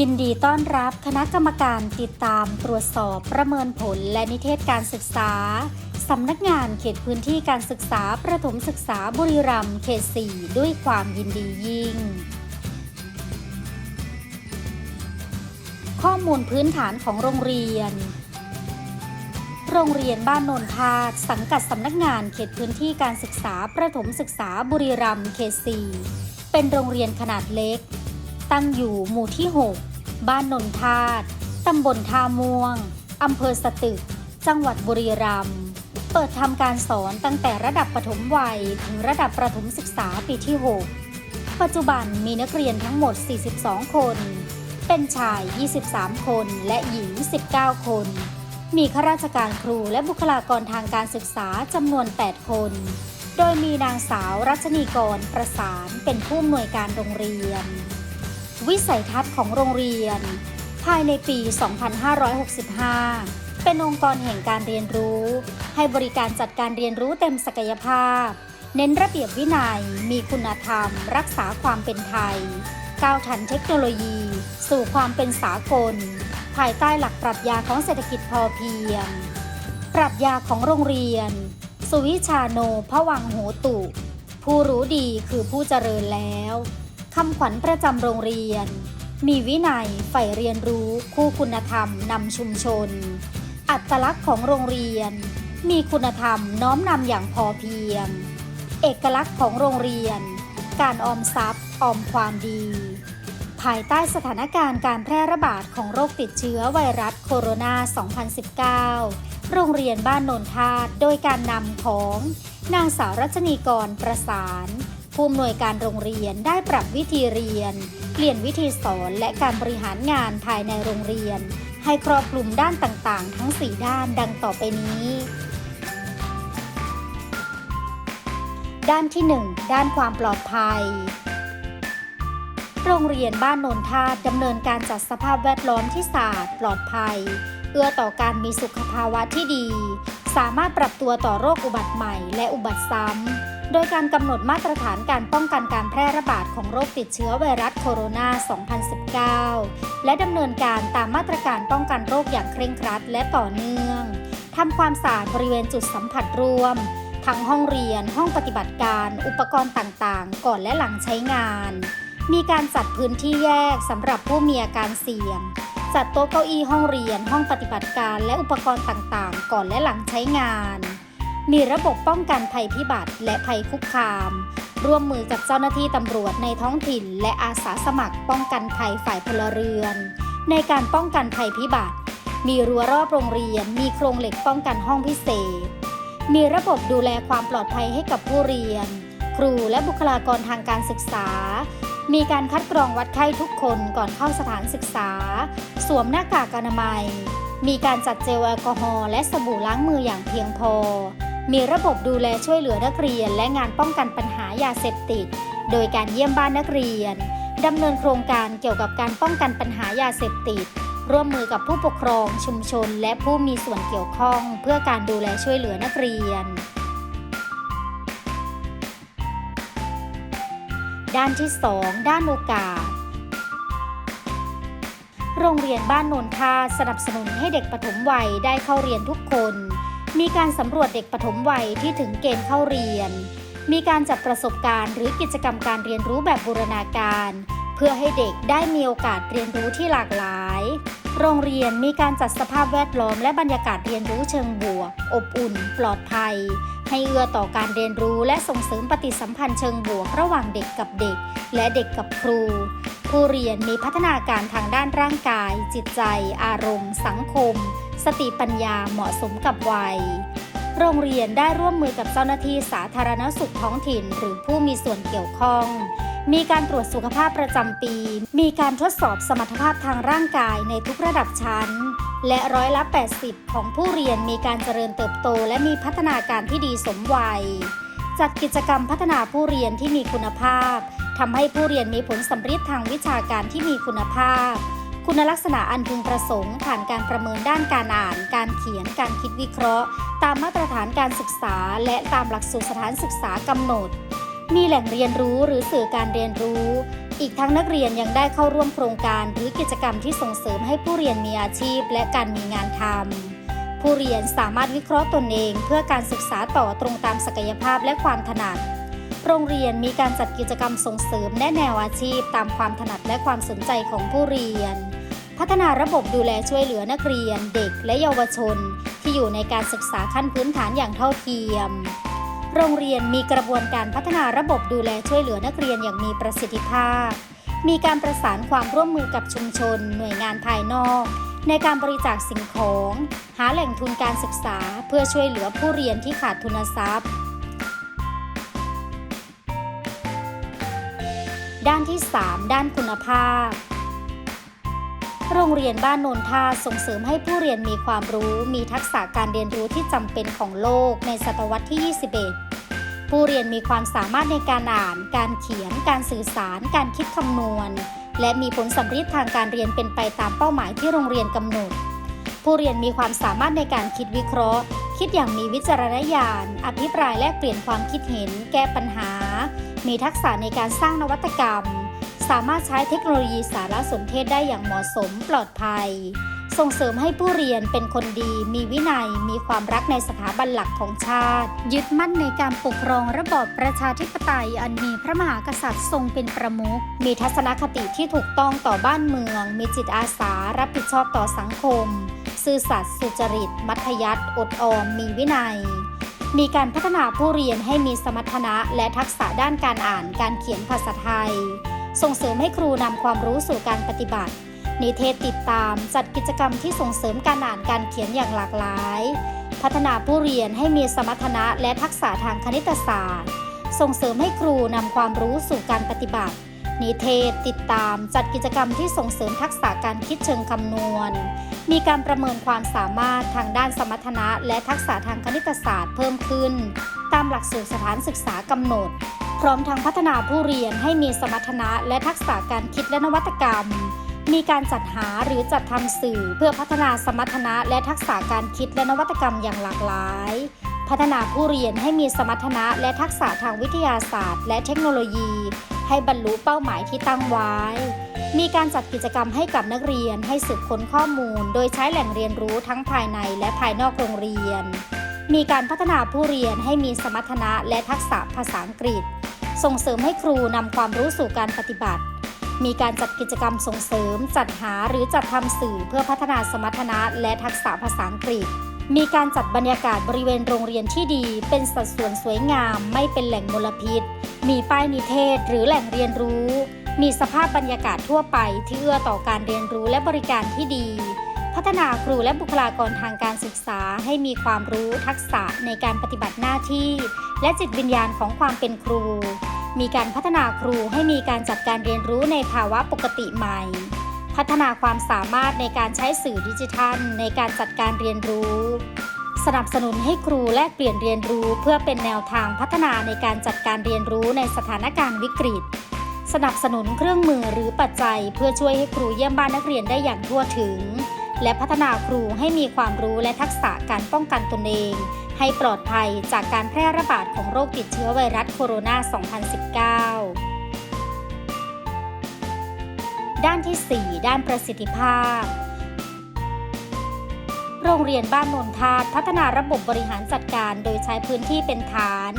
ยินดีต้อนรับคณะกรรมการติดตามตรวจสอบประเมินผลและนิเทศการศึกษา สำนักงานเขตพื้นที่การศึกษาประถมศึกษาบุรีรัมย์เขต 4 ด้วยความยินดียิ่ง ข้อมูลพื้นฐานของโรงเรียน โรงเรียนบ้านโนนทาดสังกัดสำนักงานเขตพื้นที่การศึกษาประถมศึกษาบุรีรัมย์เขต 4 เป็นโรงเรียนขนาดเล็ก ตั้งอยู่หมู่ที่ 6 บ้านนนทาดตำบลทาม่วง อำเภอสตึก จังหวัดบุรีรัมย์ เปิดทำการสอนตั้งแต่ระดับปฐมวัยถึงระดับประถมศึกษาปีที่ 6 ปัจจุบันมีนักเรียนทั้งหมด 42 คน เป็นชาย 23 คนและหญิง 19 คน มีข้าราชการครูและบุคลากรทางการศึกษาจำนวน 8 คน โดยมีนางสาวรัชนีกรประสานเป็นผู้อำนวยการโรงเรียน วิสัยทัศน์ของโรงเรียน ภายในปี 2565 เป็นองค์กรแห่งการเรียนรู้ ให้บริการจัดการเรียนรู้เต็มศักยภาพ เน้นระเบียบวินัย มีคุณธรรม รักษาความเป็นไทย ก้าวทันเทคโนโลยี สู่ความเป็นสากล ภายใต้หลักปรัชญาของเศรษฐกิจพอเพียง ปรัชญาของโรงเรียน สุวิชาโนพวังโหตุ ผู้รู้ดีคือผู้เจริญแล้ว คำขวัญประจำโรงเรียน มีวินัยใฝ่เรียนรู้คู่คุณธรรมนำชุมชน อัตลักษณ์ของโรงเรียน มีคุณธรรมน้อมนำอย่างพอเพียง เอกลักษณ์ของโรงเรียน การออมทรัพย์ ออมความดี ภายใต้สถานการณ์การแพร่ระบาดของโรคติดเชื้อไวรัสโคโรนา 2019 โรงเรียนบ้านโนนทาดโดยการนำของนางสาวรัชนีกรประสาน ผู้อำนวยการโรงเรียนได้ปรับวิธีเรียน เปลี่ยนวิธีสอนและการบริหารงานภายในโรงเรียน ให้ครอบคลุมด้านต่างๆ ทั้ง 4 ด้านดังต่อไปนี้ ด้านที่ 1 ด้านความปลอดภัย โรงเรียนบ้านโนนทาดดำเนินการจัดสภาพแวดล้อมที่สะอาดปลอดภัย เอื้อต่อการมีสุขภาวะที่ดี สามารถปรับตัวต่อโรคอุบัติใหม่และอุบัติซ้ำ โดยการกำหนดมาตรฐานการป้องกันการแพร่ระบาดของโรคติดเชื้อไวรัสโคโรนา 2019 และดำเนินการตามมาตรการป้องกันโรคอย่างเคร่งครัดและต่อเนื่องทำความสะอาดบริเวณจุดสัมผัสรวม ทั้งห้องเรียน ห้องปฏิบัติการ อุปกรณ์ต่างๆ ก่อนและหลังใช้งาน มีการจัดพื้นที่แยกสำหรับผู้มีอาการเสี่ยง จัดโต๊ะเก้าอี้ห้องเรียน ห้องปฏิบัติการ และอุปกรณ์ต่างๆ ก่อนและหลังใช้งาน มีระบบป้องกันภัยพิบัติและภัยคุกคาม ร่วมมือกับเจ้าหน้าที่ตำรวจในท้องถิ่น และอาสาสมัครป้องกันภัยฝ่ายพลเรือน ในการป้องกันภัยพิบัติ มีรั้วรอบโรงเรียน มีโครงเหล็กป้องกันห้องพิเศษ มีระบบดูแลความปลอดภัยให้กับผู้เรียน ครูและบุคลากรทางการศึกษา มีการคัดกรองวัดไข้ทุกคนก่อนเข้าสถานศึกษา สวมหน้ากากอนามัย มีการจัดเจลแอลกอฮอล์และสบู่ล้างมืออย่างเพียงพอ มีระบบดูแลช่วยเหลือนักเรียน และงานป้องกันปัญหายาเสพติด โดยการเยี่ยมบ้านนักเรียนดำเนินโครงการเกี่ยวกับการป้องกันปัญหายาเสพติด ร่วมมือกับผู้ปกครองชุมชน และผู้มีส่วนเกี่ยวข้อง เพื่อการดูแลช่วยเหลือนักเรียน ด้านที่ 2 ด้านโอกาส โรงเรียนบ้านโนนทาสนับสนุนให้เด็กปฐมวัยได้เข้าเรียนทุกคน มีการสำรวจเด็กปฐมวัยที่ถึงเกณฑ์เข้าเรียน มีการจัดประสบการณ์หรือกิจกรรมการเรียนรู้แบบบูรณาการ เพื่อให้เด็กได้มีโอกาสเรียนรู้ที่หลากหลาย โรงเรียนมีการจัดสภาพแวดล้อมและบรรยากาศเรียนรู้เชิงบวก อบอุ่น ปลอดภัย ให้เอื้อต่อการเรียนรู้และส่งเสริมปฏิสัมพันธ์เชิงบวกระหว่างเด็กกับเด็ก และเด็กกับครู ผู้เรียนมีพัฒนาการทางด้านร่างกาย จิตใจ อารมณ์ สังคม สติปัญญาเหมาะสมกับวัย โรงเรียนได้ร่วมมือกับเจ้าหน้าที่สาธารณสุขท้องถิ่น หรือผู้มีส่วนเกี่ยวข้อง มีการตรวจสุขภาพประจำปี มีการทดสอบสมรรถภาพทางร่างกายในทุกระดับชั้น และร้อยละ 80 ของผู้เรียนมีการเจริญเติบโต และมีพัฒนาการที่ดีสมวัย จัดกิจกรรมพัฒนาผู้เรียนที่มีคุณภาพทำให้ผู้เรียนมีผลสำฤทธิ์ทางวิชาการที่มีคุณภาพ คุณลักษณะอันพึงประสงค์ผ่านการประเมินด้านการอ่าน การเขียน การคิดวิเคราะห์ ตามมาตรฐานการศึกษา และตามหลักสูตรสถานศึกษากำหนด มีแหล่งเรียนรู้หรือสื่อการเรียนรู้ อีกทั้งนักเรียนยังได้เข้าร่วมโครงการหรือกิจกรรมที่ส่งเสริมให้ผู้เรียนมีอาชีพ และการมีงานทำผู้เรียนสามารถวิเคราะห์ตนเอง เพื่อการศึกษาต่อตรงตามศักยภาพและความถนัดโรงเรียนมีการจัดกิจกรรมส่งเสริมแนะแนวอาชีพ ตามความถนัดและความสนใจของผู้เรียน พัฒนาระบบดูแลช่วยเหลือนักเรียน เด็กและเยาวชน ที่อยู่ในการศึกษาขั้นพื้นฐานอย่างเท่าเทียม โรงเรียนมีกระบวนการพัฒนาระบบดูแลช่วยเหลือนักเรียนอย่างมีประสิทธิภาพ มีการประสานความร่วมมือกับชุมชน หน่วยงานภายนอก ในการบริจาคสิ่งของ หาแหล่งทุนการศึกษา เพื่อช่วยเหลือผู้เรียนที่ขาดทุนทรัพย์ ด้านที่ 3 ด้านคุณภาพ โรงเรียนบ้านโนนท่าส่งเสริมให้ผู้เรียนมีความรู้ มีทักษะการเรียนรู้ที่จำเป็นของโลกในศตวรรษที่ 21 ผู้เรียนมีความสามารถในการอ่าน การเขียน การสื่อสาร การคิดคำนวณ และมีผลสำเร็จทางการเรียนเป็นไปตามเป้าหมายที่โรงเรียนกำหนด ผู้เรียนมีความสามารถในการคิดวิเคราะห์ คิดอย่างมีวิจารณญาณ อภิปรายแลกเปลี่ยนความคิดเห็น แก้ปัญหา มีทักษะในการสร้างนวัตกรรม สามารถใช้เทคโนโลยีสารสนเทศได้อย่างเหมาะสมปลอดภัย ส่งเสริมให้ผู้เรียนเป็นคนดี มีวินัย มีความรักในสถาบันหลักของชาติ ยึดมั่นในการปกครองระบอบประชาธิปไตย อันมีพระมหากษัตริย์ทรงเป็นประมุข มีทัศนคติที่ถูกต้องต่อบ้านเมือง มีจิตอาสา รับผิดชอบต่อสังคม ซื่อสัตย์สุจริต มัธยัติอดออม มีวินัยมีการพัฒนาผู้เรียนให้มีสมรรถนะและทักษะด้านการอ่านการเขียนภาษาไทย ส่งเสริมให้ครูนำความรู้สู่การปฏิบัติ นิเทศติดตามจัดกิจกรรมที่ส่งเสริมการอ่านการเขียนอย่างหลากหลาย พัฒนาผู้เรียนให้มีสมรรถนะและทักษะทางคณิตศาสตร์ ส่งเสริมให้ครูนำความรู้สู่การปฏิบัติ นิเทศติดตามจัดกิจกรรมที่ส่งเสริมทักษะการคิดเชิงคำนวณ มีการประเมินความสามารถทางด้านสมรรถนะและทักษะทางคณิตศาสตร์เพิ่มขึ้น ตามหลักสูตรสถานศึกษากำหนด ร้อมทั้งพัฒนาผู้เรียนให้มีสมรรถนะและทักษะการคิดและนวัตกรรม มีการจัดหาหรือจัดทำสื่อเพื่อพัฒนาสมรรถนะและทักษะการคิดและนวัตกรรมอย่างหลากหลาย พัฒนาผู้เรียนให้มีสมรรถนะและทักษะทางวิทยาศาสตร์ และเทคโนโลยี ให้บรรลุเป้าหมายที่ตั้งไว้ มีการจัดกิจกรรมให้กับนักเรียนให้สืบค้นข้อมูล โดยใช้แหล่งเรียนรู้ทั้งภายในและภายนอกโรงเรียน มีการพัฒนาผู้เรียนให้มีสมรรถนะและทักษะภาษาอังกฤษ ส่งเสริมให้ครูนำความรู้สู่การปฏิบัติ มีการจัดกิจกรรมส่งเสริม จัดหาหรือจัดทำสื่อเพื่อพัฒนาสมรรถนะและทักษะภาษาอังกฤษ มีการจัดบรรยากาศบริเวณโรงเรียนที่ดี เป็นสัดส่วนสวยงาม ไม่เป็นแหล่งมลพิษ มีป้ายนิเทศ หรือแหล่งเรียนรู้ มีสภาพบรรยากาศทั่วไปที่เอื้อต่อการเรียนรู้และบริการที่ดี พัฒนาครูและบุคลากรทางการศึกษาให้มีความรู้ทักษะในการปฏิบัติหน้าที่ และจิตวิญญาณของความเป็นครู มีการพัฒนาครูให้มีการจัดการเรียนรู้ในภาวะปกติใหม่ พัฒนาความสามารถในการใช้สื่อดิจิทัล ในการจัดการเรียนรู้ สนับสนุนให้ครูแลกเปลี่ยนเรียนรู้ เพื่อเป็นแนวทางพัฒนาในการจัดการเรียนรู้ในสถานการณ์วิกฤตสนับสนุนเครื่องมือหรือปัจจัย เพื่อช่วยให้ครูเยี่ยมบ้านนักเรียนได้อย่างทั่วถึง และพัฒนาครูให้มีความรู้และทักษะการป้องกันตนเอง ให้ปลอดภัยจากการแพร่ระบาดของโรคติดเชื้อไวรัสโคโรนา 2019 ด้านที่ 4 ด้านประสิทธิภาพ โรงเรียนบ้านนนทาตพัฒนาระบบบริหารจัดการโดยใช้พื้นที่เป็นฐาน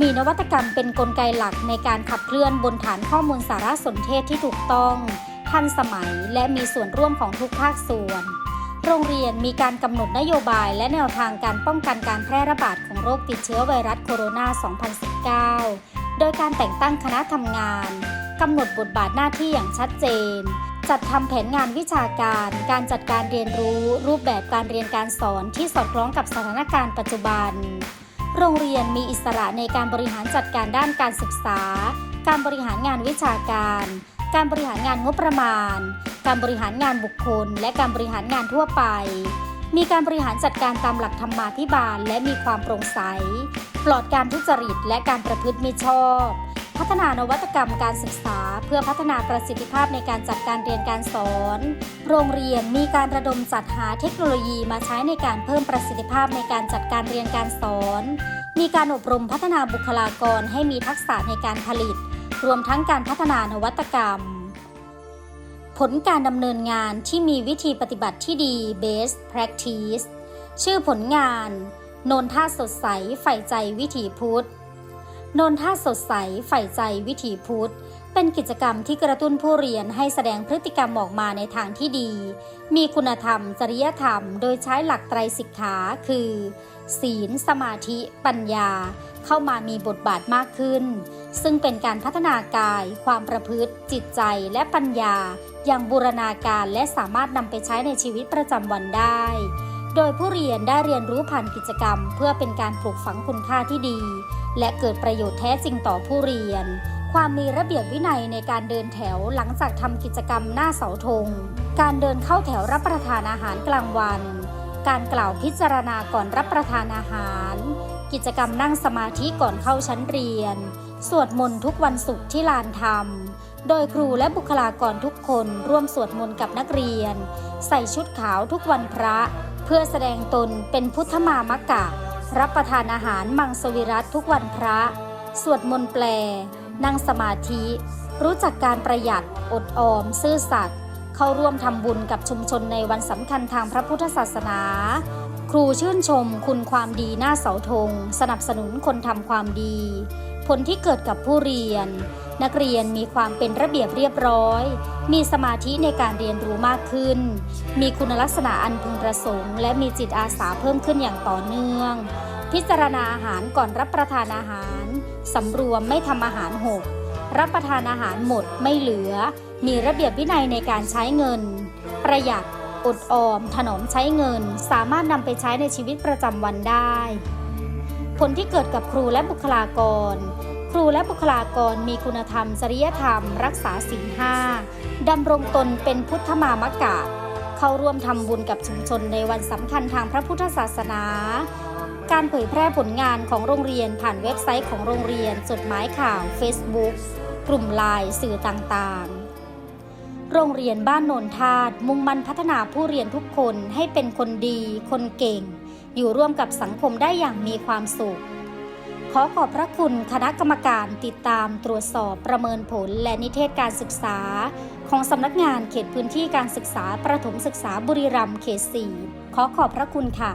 มีนวัตกรรมเป็นนกลไกหลักในการขับเคลื่อนบนฐานข้อมูลสารสนเทศที่ถูกต้อง ทันสมัยและมีส่วนร่วมของทุกภาคส่วน โรงเรียนมีการกำหนดนโยบายและแนวทางการป้องกันการแพร่ระบาดของโรคติดเชื้อไวรัสโคโรนา 2019 โดยการแต่งตั้งคณะทำงานกำหนดบทบาทหน้าที่อย่างชัดเจน จัดทำแผนงานวิชาการ การจัดการเรียนรู้ รูปแบบการเรียนการสอนที่สอดคล้องกับสถานการณ์ปัจจุบัน โรงเรียนมีอิสระในการบริหารจัดการด้านการศึกษา การบริหารงานวิชาการ การบริหารงานงบประมาณ การบริหารงานบุคคล และการบริหารงานทั่วไป มีการบริหารจัดการตามหลักธรรมาภิบาล และมีความโปร่งใส ปลอดการทุจริตและการประพฤติมิชอบ พัฒนานวัตกรรมการศึกษา เพื่อพัฒนาประสิทธิภาพในการจัดการเรียนการสอน โรงเรียนมีการระดมจัดหาเทคโนโลยีมาใช้ในการเพิ่มประสิทธิภาพในการจัดการเรียนการสอน มีการอบรมพัฒนาบุคลากรให้มีทักษะในการผลิต รวมทั้งการพัฒนานวัตกรรม ผลการดำเนินงานที่มีวิธีปฏิบัติที่ดี best practice ชื่อผลงานโนนท่าสดใสใฝ่ใจวิถีพุทธโนนท่าสดใสใฝ่ใจวิถีพุทธ เป็นกิจกรรมที่กระตุ้นผู้เรียนให้แสดงพฤติกรรมออกมาในทางที่ดี มีคุณธรรม จริยธรรม โดยใช้หลักไตรสิกขาคือ ศีล สมาธิ ปัญญา เข้ามามีบทบาทมากขึ้น ซึ่งเป็นการพัฒนากาย ความประพฤติ จิตใจและปัญญา อย่างบูรณาการและสามารถนำไปใช้ในชีวิตประจำวันได้ โดยผู้เรียนได้เรียนรู้ผ่านกิจกรรม เพื่อเป็นการปลูกฝังคุณค่าที่ดี และเกิดประโยชน์แท้จริงต่อผู้เรียน ความมีระเบียบวินัยในการเดินแถวหลังจากทำกิจกรรมหน้าเสาธง การเดินเข้าแถวรับประทานอาหารกลางวัน การกล่าวพิจารณาก่อนรับประทานอาหาร กิจกรรมนั่งสมาธิก่อนเข้าชั้นเรียน สวดมนต์ทุกวันศุกร์ที่ลานธรรม โดยครูและบุคลากรทุกคนร่วมสวดมนต์กับนักเรียน ใส่ชุดขาวทุกวันพระ เพื่อแสดงตนเป็นพุทธมามกะ รับประทานอาหารมังสวิรัตทุกวันพระ สวดมนต์แปล นั่งสมาธิ รู้จักการประหยัด อดออม ซื่อสัตย์เข้าร่วมทำบุญกับชุมชนในวันสำคัญทางพระพุทธศาสนา ครูชื่นชมคุณความดีหน้าเสาธง สนับสนุนคนทำความดี ผลที่เกิดกับผู้เรียน นักเรียนมีความเป็นระเบียบเรียบร้อย มีสมาธิในการเรียนรู้มากขึ้น มีคุณลักษณะอันพึงประสงค์ และมีจิตอาสาเพิ่มขึ้นอย่างต่อเนื่อง พิจารณาอาหารก่อนรับประทานอาหาร สำรวมไม่ทำอาหารหก รับประทานอาหารหมดไม่เหลือ มีระเบียบวินัยในการใช้เงิน ประหยัดอดออม ถนอมใช้เงิน สามารถนำไปใช้ในชีวิตประจำวันได้ ผลที่เกิดกับครูและบุคลากร ครูและบุคลากรมีคุณธรรม จริยธรรม รักษาศีลห้าดำรงตนเป็นพุทธมามกะ เข้าร่วมทำบุญกับชุมชนในวันสำคัญทางพระพุทธศาสนา การเผยแพร่ผลงานของโรงเรียนผ่านเว็บไซต์ของโรงเรียน จดหมายข่าว Facebook กลุ่มไลน์สื่อต่างๆโรงเรียนบ้านโนนทาตมุ่งมั่นพัฒนาผู้เรียนทุกคนให้เป็นคนดี คนเก่ง อยู่ร่วมกับสังคมได้อย่างมีความสุข ขอขอบพระคุณคณะกรรมการติดตามตรวจสอบประเมินผลและนิเทศการศึกษา ของสำนักงานเขตพื้นที่การศึกษาประถมศึกษาบุรีรัมย์เขต 4 ขอขอบพระคุณค่ะ